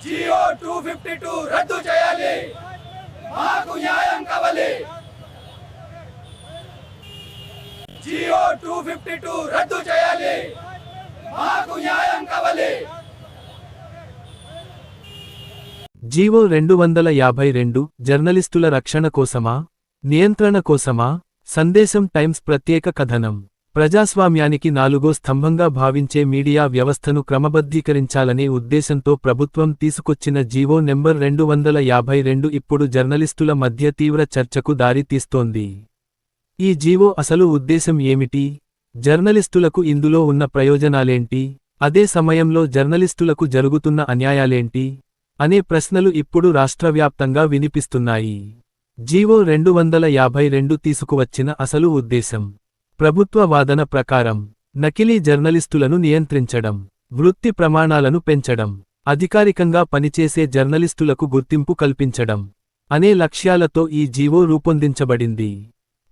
Jio two fifty two రద్దు చేయాలి. మాకు న్యాయం కావాలి. జియో టూ ఫిఫ్టీ టూ రద్దు చేయాలి. మాకు న్యాయం కావాలి. జీవో రెండు వందల యాభై రెండు జర్నలిస్టుల రక్షణ కోసమా? నియంత్రణ కోసమా? సందేశం టైమ్స్ ప్రత్యేక కథనం. ప్రజాస్వామ్యానికి నాలుగో స్తంభంగా భావించే మీడియా వ్యవస్థను క్రమబద్ధీకరించాలనే ఉద్దేశంతో ప్రభుత్వం తీసుకొచ్చిన జీవో నెంబర్ రెండు వందల యాభై రెండు ఇప్పుడు జర్నలిస్టుల మధ్య తీవ్ర చర్చకు దారితీస్తోంది ఈ జీవో అసలు ఉద్దేశం ఏమిటి? జర్నలిస్టులకు ఇందులో ఉన్న ప్రయోజనాలేంటి? అదే సమయంలో జర్నలిస్టులకు జరుగుతున్న అన్యాయాలేంటి? అనే ప్రశ్నలు ఇప్పుడు రాష్ట్రవ్యాప్తంగా వినిపిస్తున్నాయి. జీవో రెండు వందల యాభై రెండు తీసుకువచ్చిన అసలు ఉద్దేశం. ప్రభుత్వ వాదన ప్రకారం నకిలీ జర్నలిస్టులను నియంత్రించడం వృత్తి ప్రమాణాలను పెంచడం అధికారికంగా పనిచేసే జర్నలిస్టులకు గుర్తింపు కల్పించడం అనే లక్ష్యాలతో ఈ జీవో రూపొందించబడింది.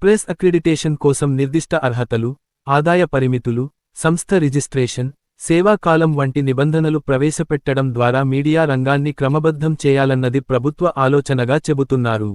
ప్రెస్ అక్రిడిటేషన్ కోసం నిర్దిష్ట అర్హతలు ఆదాయ పరిమితులు సంస్థ రిజిస్ట్రేషన్ సేవాకాలం వంటి నిబంధనలు ప్రవేశపెట్టడం ద్వారా మీడియా రంగాన్ని క్రమబద్ధం చేయాలన్నది ప్రభుత్వ ఆలోచనగా చెబుతున్నారు.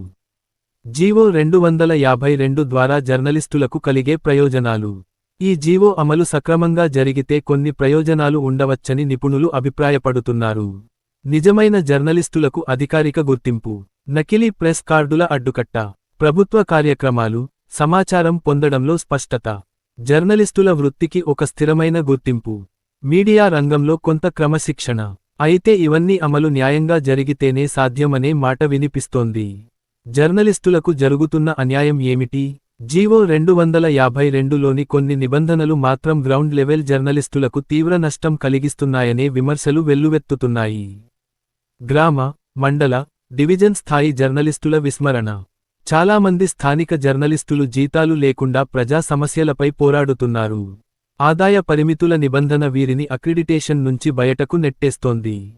జీవో రెండు వందల యాభై రెండు ద్వారా జర్నలిస్టులకు కలిగే ప్రయోజనాలు. ఈ జీవో అమలు సక్రమంగా జరిగితే కొన్ని ప్రయోజనాలు ఉండవచ్చని నిపుణులు అభిప్రాయపడుతున్నారు. నిజమైన జర్నలిస్టులకు అధికారిక గుర్తింపు. నకిలీ ప్రెస్ కార్డుల అడ్డుకట్ట. ప్రభుత్వ కార్యక్రమాలు. సమాచారం పొందడంలో స్పష్టత. జర్నలిస్టుల వృత్తికి ఒక స్థిరమైన గుర్తింపు. మీడియా రంగంలో కొంత క్రమశిక్షణ. అయితే ఇవన్నీ అమలు న్యాయంగా జరిగితేనే సాధ్యమనే మాట వినిపిస్తోంది. జర్నలిస్టులకు జరుగుతున్న అన్యాయం ఏమిటి? జీవో రెండు వందల యాభై రెండులోని కొన్ని నిబంధనలు మాత్రం గ్రౌండ్ లెవెల్ జర్నలిస్టులకు తీవ్ర నష్టం కలిగిస్తున్నాయనే విమర్శలు వెల్లువెత్తుతున్నాయి. గ్రామ మండల డివిజన్ స్థాయి జర్నలిస్టుల విస్మరణ. చాలామంది స్థానిక జర్నలిస్టులు జీతాలు లేకుండా ప్రజా సమస్యలపై పోరాడుతున్నారు. ఆదాయ పరిమితుల నిబంధన వీరిని అక్రిడిటేషన్ నుంచి బయటకు నెట్టేస్తోంది.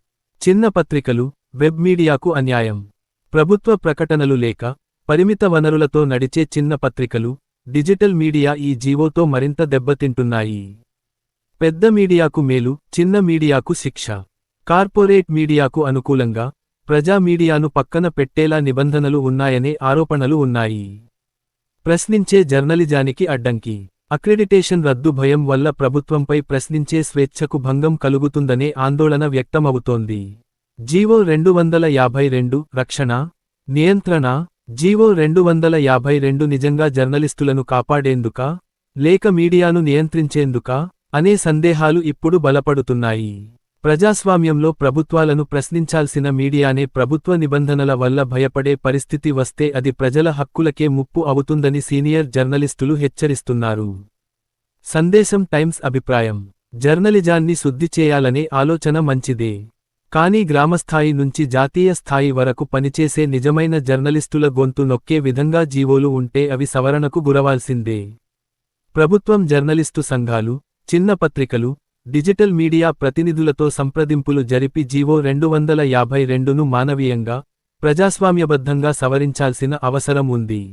చిన్న పత్రికలు వెబ్ మీడియాకు అన్యాయం. ప్రభుత్వ ప్రకటనలు లేక పరిమిత వనరులతో నడిచే చిన్న పత్రికలు డిజిటల్ మీడియా ఈ జీవోతో మరింత దెబ్బతింటున్నాయి. పెద్ద మీడియాకు మేలు చిన్న మీడియాకు శిక్ష. కార్పొరేట్ మీడియాకు అనుకూలంగా ప్రజా మీడియాను పక్కన పెట్టేలా నిబంధనలు ఉన్నాయనే ఆరోపణలు ఉన్నాయి. ప్రశ్నించే జర్నలిజానికి అడ్డంకి. అక్రెడిటేషన్ రద్దు భయం వల్ల ప్రభుత్వంపై ప్రశ్నించే స్వేచ్ఛకు భంగం కలుగుతుందనే ఆందోళన వ్యక్తమవుతోంది. జీవో రెండు వందల యాభై రెండు రక్షణ నియంత్రణ జీవో రెండు వందల యాభై రెండు నిజంగా జర్నలిస్టులను కాపాడేందుకా లేక మీడియాను నియంత్రించేందుకా అనే సందేహాలు ఇప్పుడు బలపడుతున్నాయి. ప్రజాస్వామ్యంలో ప్రభుత్వాలను ప్రశ్నించాల్సిన మీడియానే ప్రభుత్వ నిబంధనల వల్ల భయపడే పరిస్థితి వస్తే అది ప్రజల హక్కులకే ముప్పు అవుతుందని సీనియర్ జర్నలిస్టులు హెచ్చరిస్తున్నారు. సందేశం టైమ్స్ అభిప్రాయం. జర్నలిజాన్ని శుద్ధి చేయాలనే ఆలోచన మంచిదే. కానీ గ్రామస్థాయి నుంచి జాతీయ స్థాయి వరకు పనిచేసే నిజమైన జర్నలిస్టుల గొంతు నొక్కే విధంగా జీవోలు ఉంటే అవి సవరణకు గురవాల్సిందే. ప్రభుత్వం జర్నలిస్టు సంఘాలు చిన్న పత్రికలు డిజిటల్ మీడియా ప్రతినిధులతో సంప్రదింపులు జరిపి జీవో రెండు వందల యాభై రెండును మానవీయంగా ప్రజాస్వామ్యబద్ధంగా సవరించాల్సిన అవసరం ఉంది.